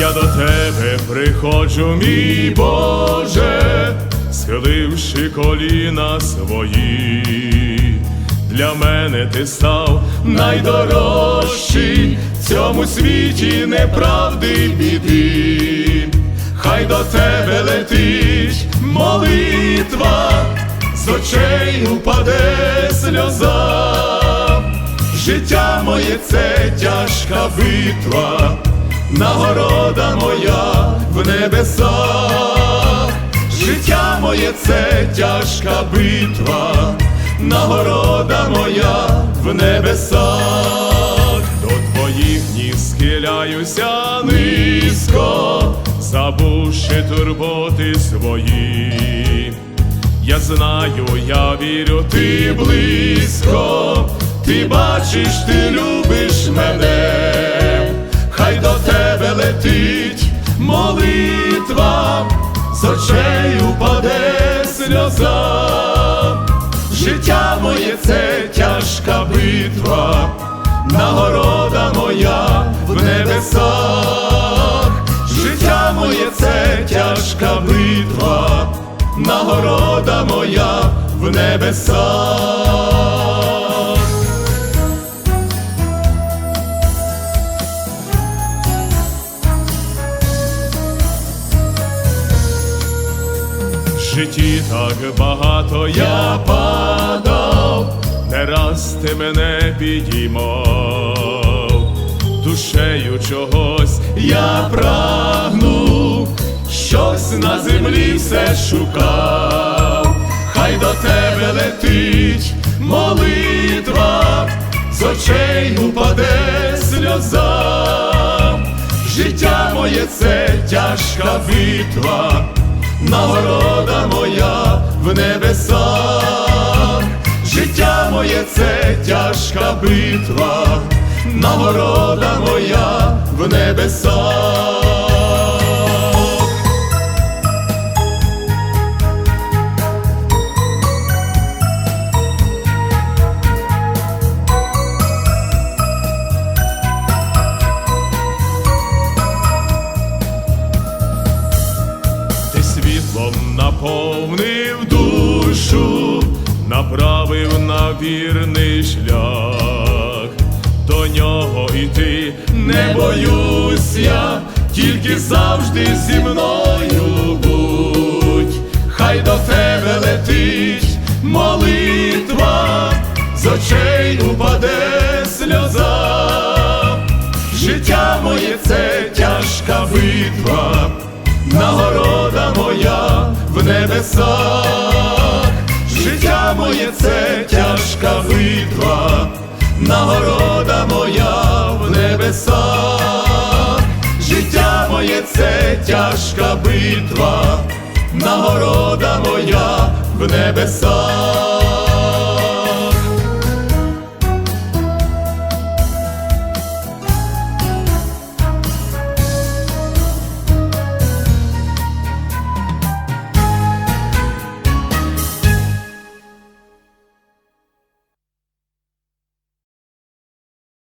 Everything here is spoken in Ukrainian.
Я до тебе приходжу, мій Боже, схиливши коліна свої. Для мене ти став найдорожчий в цьому світі неправди біди. Хай до тебе летить молитва, з очей упаде сльоза. Життя моє це тяжка битва, нагорода моя в небесах. Життя моє це тяжка битва, нагорода моя в небесах. До твоїх ніг схиляюся низько, забувши турботи свої. Я знаю, я вірю, ти близько, ти бачиш, ти любиш мене, хай летить молитва, з очей упаде сльоза. Життя моє це тяжка битва, нагорода моя в небесах. Життя моє це тяжка битва, нагорода моя в небесах. Житті так багато я падав, не раз ти мене підіймав, душею чогось я прагнув, щось на землі все шукав, хай до тебе летить молитва, з очей упаде сльоза. Життя моє це тяжка битва, нагорода моя в небесах. Життя моє це тяжка битва, нагорода моя в небесах. Наповнив душу, направив на вірний шлях, до нього йти не боюсь я, тільки завжди зі мною будь, хай до тебе летить молитва, з очей упаде сльоза. Життя моє це тяжка битва, моя в небесах. Життя моє це тяжка битва, нагорода моя в небесах. Життя моє це тяжка битва, нагорода моя в небесах.